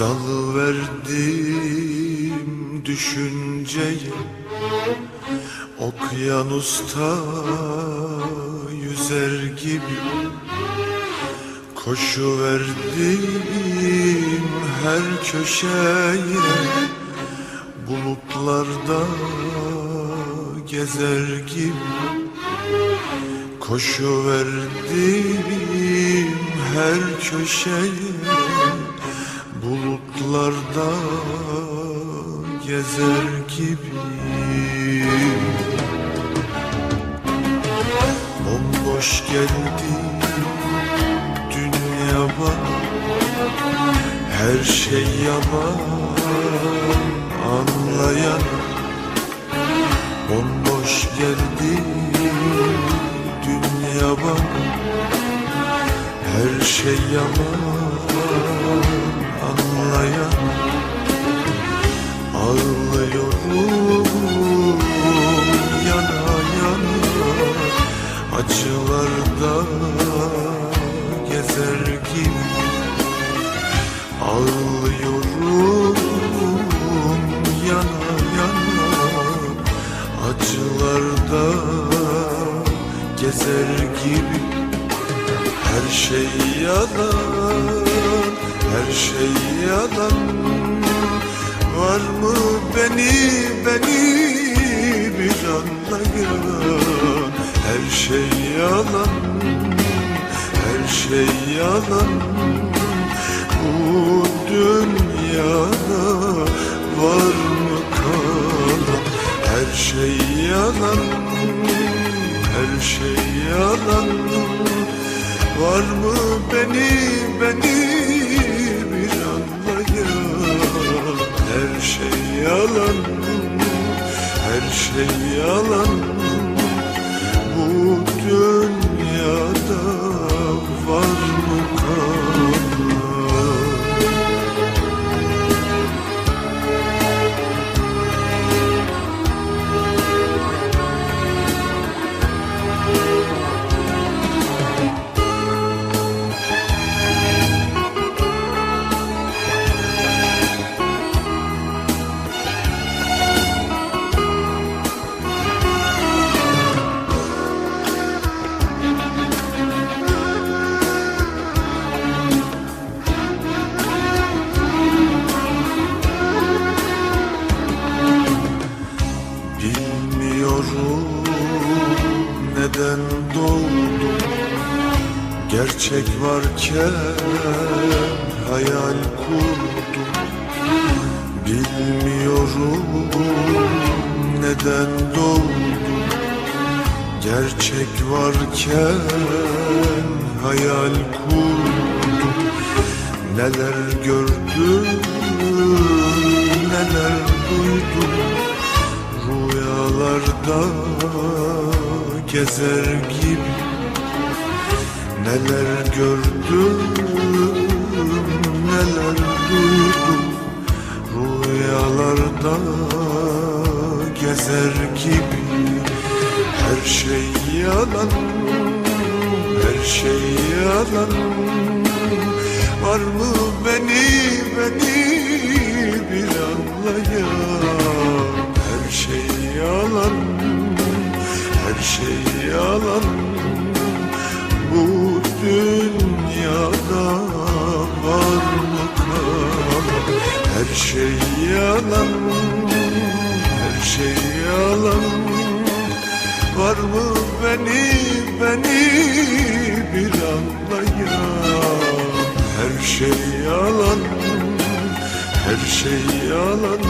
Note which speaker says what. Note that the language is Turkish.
Speaker 1: Dalıverdim düşünceye Okyanusta yüzer gibi. Koşuverdim her köşeye Bulutlarda gezer gibi. Koşuverdim her köşeye Bulutlarda gezer gibi. Bomboş geldi dünya bana. Her şey yalan anlayan. Bomboş geldi dünya bana. Her şey yalan anlayan Ağlıyorum yana yana Acılarda gezer gibi. Ağlıyorum yana yana Acılarda gezer gibi Her şey yalan, her şey yalan. Var mı beni, beni bir anlayan Her şey yalan, her şey yalan. Bu dünyada var mı kalan? Her şey yalan, her şey yalan Var mı beni, beni bir anlayan Her şey yalan, her şey yalan doğdum Gerçek varken hayal kurdum. Bilmiyorum neden doğdum Gerçek varken hayal kurdum. Neler gördüm, neler duydum. Rüyalarda gezer gibi Neler gördüm, neler duydum. Rüyalarda gezer gibi Her şey yalan, her şey yalan. Var mı beni, beni bir anlayan şey yalan Bu dünyada var mı kalan Her şey yalan, her şey yalan Var mı beni, beni bir anlayan? Her şey yalan, her şey yalan